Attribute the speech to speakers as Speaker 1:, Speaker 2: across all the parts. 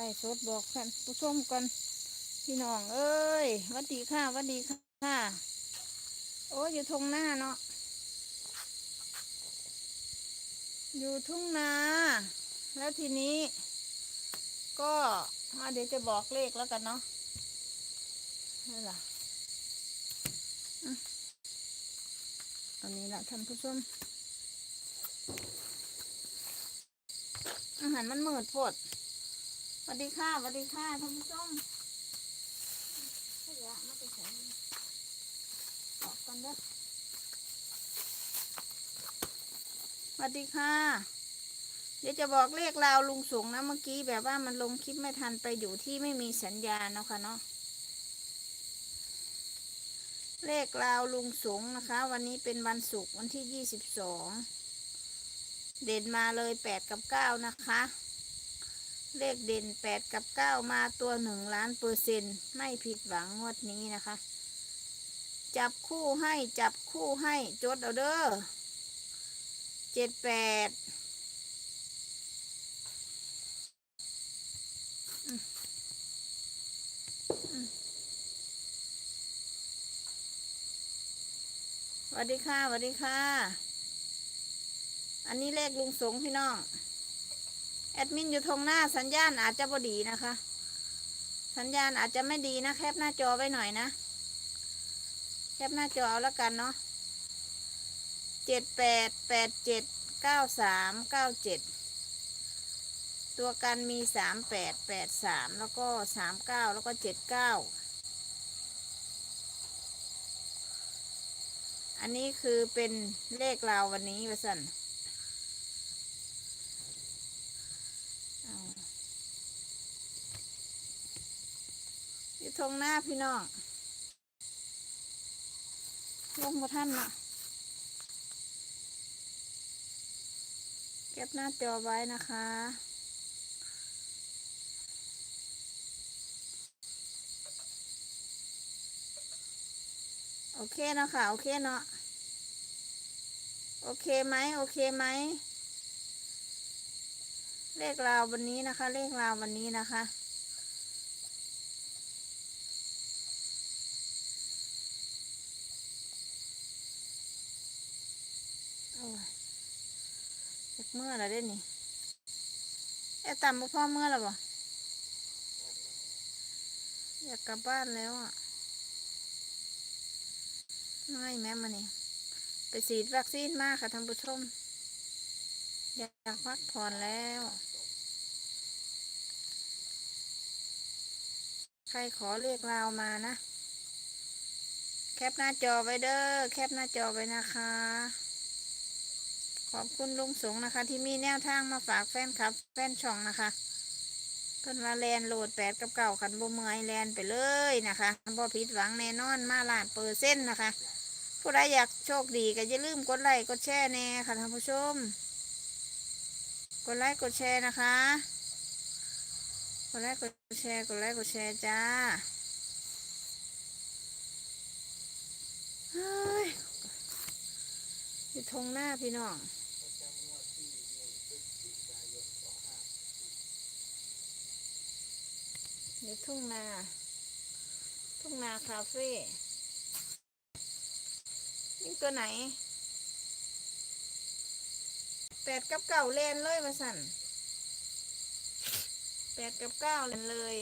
Speaker 1: ไล่สดบอกท่านผู้ชมกันพี่น้องเอ้ยวัดดีค่ะวัดดีค่ะ โอ้ยอยู่ทงหน้าเนาะอยู่ทุ่งนา แล้วทีนี้ ก็มาเดี๋ยวจะบอกเลขแล้วกันเนาะนี่ล่ะอันนี้ละท่านผู้ชมอาหารมันเมืดโพด วัสดีค่ะสวัสดีค่ะท่านผู้ชมขยะมาไปใส่ออกกันเด้อสวัสดีค่ะ เดี๋ยวจะบอกเลขราวลุงสูงนะเมื่อกี้แบบว่ามันลงคลิปไม่ทันไปอยู่ที่ไม่มีสัญญาณเนาะค่ะเนาะเลขราวลุงสูงนะคะ วันนี้เป็นวันศุกร์วันที่ยี่สิบสองเด่นมาเลยแปดกับเก้านะคะ เลขเด่นแปดกับเก้ามาตัวหนึ่งล้านเปอร์เซ็นต์ไม่ผิดหวังงวดนี้นะคะ จับคู่ให้จับคู่ให้จดเอาเด้อเจ็ดแปดสวัสดีค่ะสวัสดีค่ะ อันนี้เลขลุงสงพี่น้อง แอดมินอยู่ทงหน้าสัญญาณอาจจะพอดีนะคะ สัญญาณอาจจะไม่ดีนะแคปหน้าจอไว้หน่อยนะ แคปหน้าจอเอาแล้วกันเนาะเจ็ดแปดแปดเจ็ดเก้าสามเก้าเจ็ดตัวกันมีสามแปดแปดสามแล้วก็สามเก้าแล้วก็เจ็ดเก้าอันนี้คือเป็นเลขราววันนี้วสันเอาอยู่ ทงหน้าพี่น้องลงมาท่านนะเก็บหน้าจอไว้นะคะ โอเคเนาะค่ะ โอเคเนาะโอเคไหมโอเคไหมเลขราววันนี้นะคะ เลขราววันนี้นะคะ โอ้ย เมื่อไรได้นี่ไอ้ต่ำบ่พ่อเมื่อหรอบ่อยากกลับบ้านแล้วอะไม่แม่มานี่ไปฉีดวัคซีนมากค่ะท่านผู้ชม อยากพักผ่อนแล้ว ใครขอเรียกราวมานะ แคปหน้าจอไว้เด้อ แคปหน้าจอไว้นะคะ ขอบคุณลุงสงนะคะ ที่มีแนวทางมาฝากแฟนคลับ แฟนช่องนะคะเพิ่นว่าแลนโหลดแปดกับเก่าขันบ่เมื่อยแลนไปเลยนะคะบ่ผิดหวังแน่นอนมาล้านเปอร์เซ็นต์นะคะ ผู้ใดอยากโชคดีก็อย่าลืมกดไลค์กดแชร์แน่ค่ะท่านผู้ชม กดไลค์กดแชร์นะคะ กดไลค์กดแชร์กดไลค์กดแชร์จ้าเฮ้ยอยู่ทงหน้าพี่น้อง อยู่ทุ่งนา ทุ่งนาคาเฟ่นี่ตัวไหนแปดกับเก้าเลนเลยมาสั่นแปดกับเก้าเลนเลย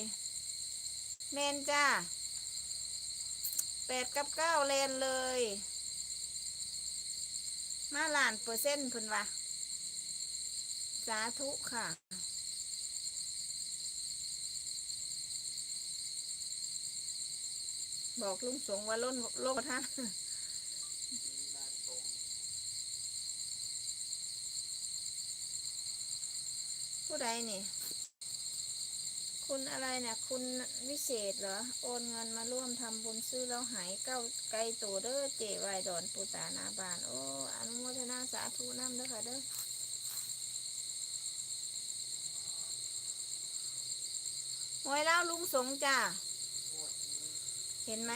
Speaker 1: เลนจ้าแปดกับเก้าเลนเลย มาล้านเปอร์เซ็นต์พิ่นวะสาธุค่ะ บอกลุงสงว่าล้นโลกท่านผู้ใดนี่ คุณอะไรเนี่ยคุณวิเศษเหรอ โอนเงินมาร่วมทำบุญซื้อแล้วหายเก้าไกลตัวเด้อเจวายดอนปูตานาบาน โอ้อนุโมทนาสาธุน้ำเด้อค่ะเด้อหวยแล้วลุงสงจ้า เห็นไหม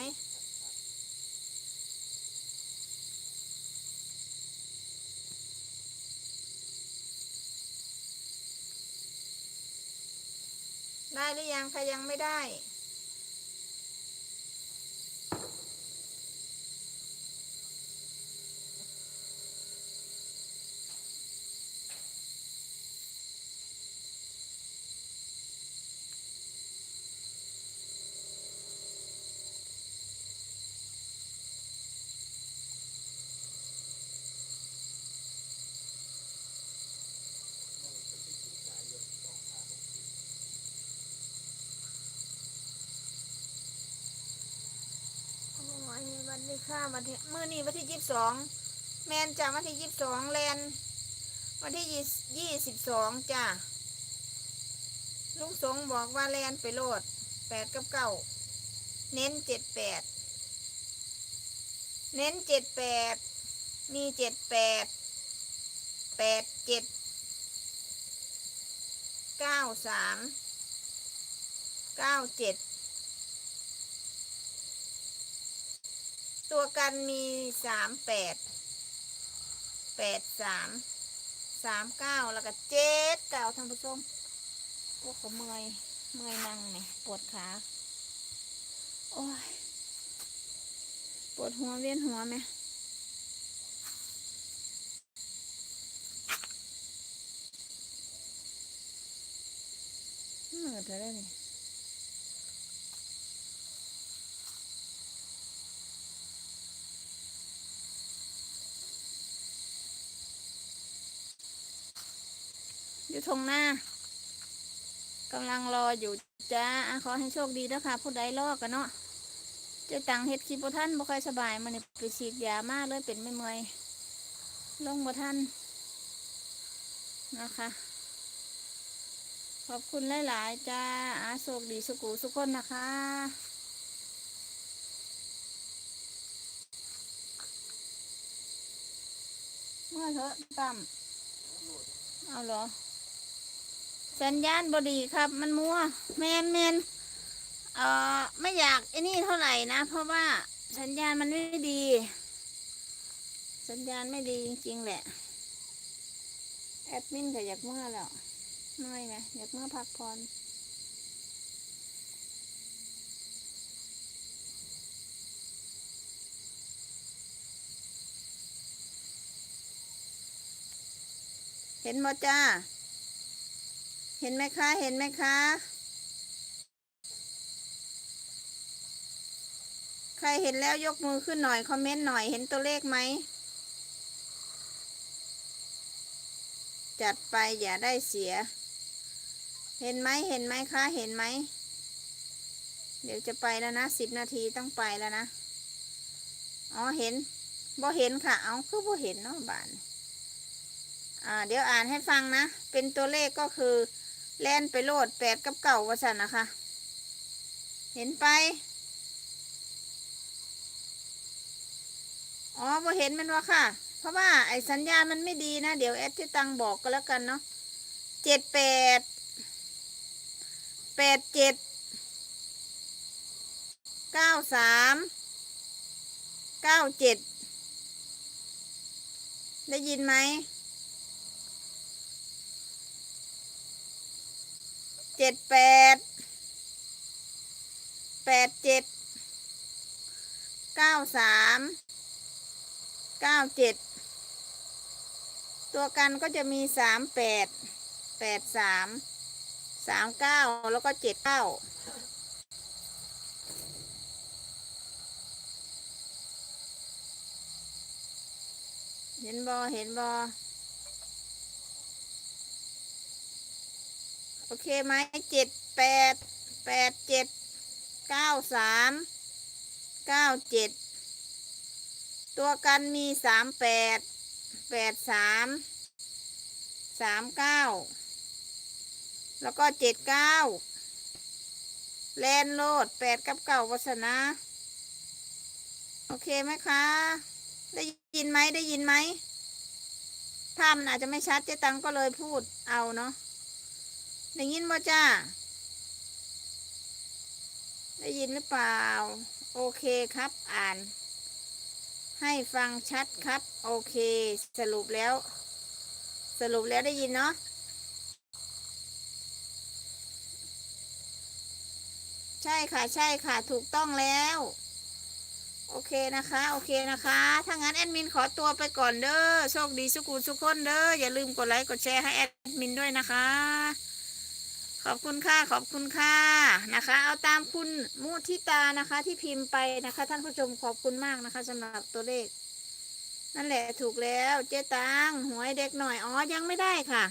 Speaker 1: ได้หรือยังใครยังไม่ได้ โอ้วันนี้ค่ะวันที่มื่อนี้วันที่ยี่สิบสองแมนจ้ะวันที่ยี่สิบสองแลนวันที่ยี่ยี่สิบสองจ้ะลุงสงบอกว่าแลนไปโหลดแปดกับเก้าเน้นเจ็ดแปดเน้นเจ็ดแปดมีเจ็ดแปดแปดเจ็ดเก้าสามเก้าเจ็ด ตัวกันมีสามแปดแปดสามสามเก้าแล้วก็เจ็ดเก้าท่านผู้ชมพวกก็เมื่อยเมื่อยนั่งเนี่ยปวดขาโอ้ยปวดหัวเวียนหัวไหมเหนื่อยจะได้นี่ อยู่ทงหน้ากำลังรออยู่จ้าขอให้โชคดีนะคะผู้ใดรอกันเนาะเจะตังเฮ็ดคลิปบ่ท่านบ่ค่อยสบายมันไปฉีดยามากเลยเป็นไม่เมอยลงบ่ท่านนะคะ ขอบคุณหลายๆจ้าอาโชคดีสุกูสุกคนนะคะเมื่อเถอะต่ำเอาเหรอ สัญญาณบดีครับ มันมัวแมนแมนเอ่อไม่อยากไอ้นี่เท่าไหร่นะ เพราะว่าสัญญาณมันไม่ดี สัญญาณไม่ดีจริงๆแหละ แอดมินก็อยากเมื่อแล้วเมื่อยไหมอยากเมื่อพักผ่อนเห็นบ่จ้า เห็นไหมคะ เห็นไหมคะ ใครเห็นแล้วยกมือขึ้นหน่อย คอมเมนต์หน่อย เห็นตัวเลขไหม จัดไปอย่าได้เสีย เห็นไหม เห็นไหมคะ เห็นไหม เดี๋ยวจะไปแล้วนะสิบนาทีต้องไปแล้วนะ อ๋อ เห็นบ่เห็นค่ะ เอาคือบ่เห็นเนาะบานอ่าเดี๋ยวอ่านให้ฟังนะ เป็นตัวเลขก็คือ แล่นไปโลดแปดกับเก่าวสันนะคะ เห็นไป อ๋อพอเห็นมันว่าค่ะ เพราะว่าไอ้สัญญาณมันไม่ดีนะ เดี๋ยวแอดที่ตังบอกก็แล้วกันเนาะเจ็ดแปดแปดเจ็ดเก้าสามเก้าเจ็ดได้ยินไหม เจ็ดแปดแปดเจ็ดเก้าสามเก้าเจ็ดตัวกันก็จะมีสามแปดแปดสามสามเก้าแล้วก็เจ็ดเก้าเห็นบอเห็นบอ โอเคไหมเจ็ดแปดแปดเจ็ดเก้าสามเก้าเจ็ดตัวกันมีสามแปดแปดสามสามเก้าแล้วก็เจ็ดเก้าแลนโลดแปดกับเก้าวัสนะ โอเคไหมคะ ได้ยินไหมได้ยินไหมภาพมันอาจจะไม่ชัดเจ๊ตังก็เลยพูดเอาเนาะ ได้ยินบ่จ้า ได้ยินหรือเปล่า โอเคครับอ่าน ให้ฟังชัดครับ โอเค สรุปแล้ว สรุปแล้วได้ยินเนาะใช่ค่ะใช่ค่ะถูกต้องแล้ว โอเคนะคะ โอเคนะคะถ้างั้นแอดมินขอตัวไปก่อนเด้อโชคดีสุกูสุกคนเด้ออย่าลืมกดไลค์กดแชร์ให้แอดมินด้วยนะคะ ขอบคุณค่ะขอบคุณค่ะนะคะ เอาตามคุณมุทิตานะคะ ที่พิมพ์ไปนะคะ ท่านผู้ชมขอบคุณมากนะคะสำหรับตัวเลข นั่นแหละถูกแล้วเจ๊ตังหวยเด็กหน่อยอ๋อยังไม่ได้ค่ะ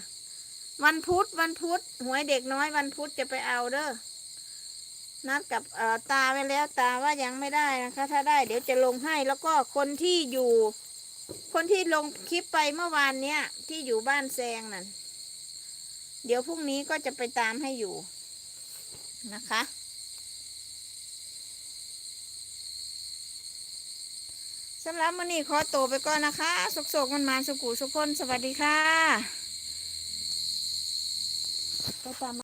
Speaker 1: วันพุธวันพุธหวยเด็กน้อยวันพุธจะไปเอาเด้อนัดกับเอ่อตาไว้แล้วตาว่ายังไม่ได้นะคะ ถ้าได้เดี๋ยวจะลงให้แล้วก็คนที่อยู่ คนที่ลงคลิปไปเมื่อวานเนี้ยที่อยู่บ้านแซงนั่น เดี๋ยวพรุ่งนี้ก็จะไปตามให้อยู่นะคะ สำหรับวันนี้ขอตัวไปก่อนนะคะ สุกๆมันมาสุกุสุกคน สวัสดีค่ะ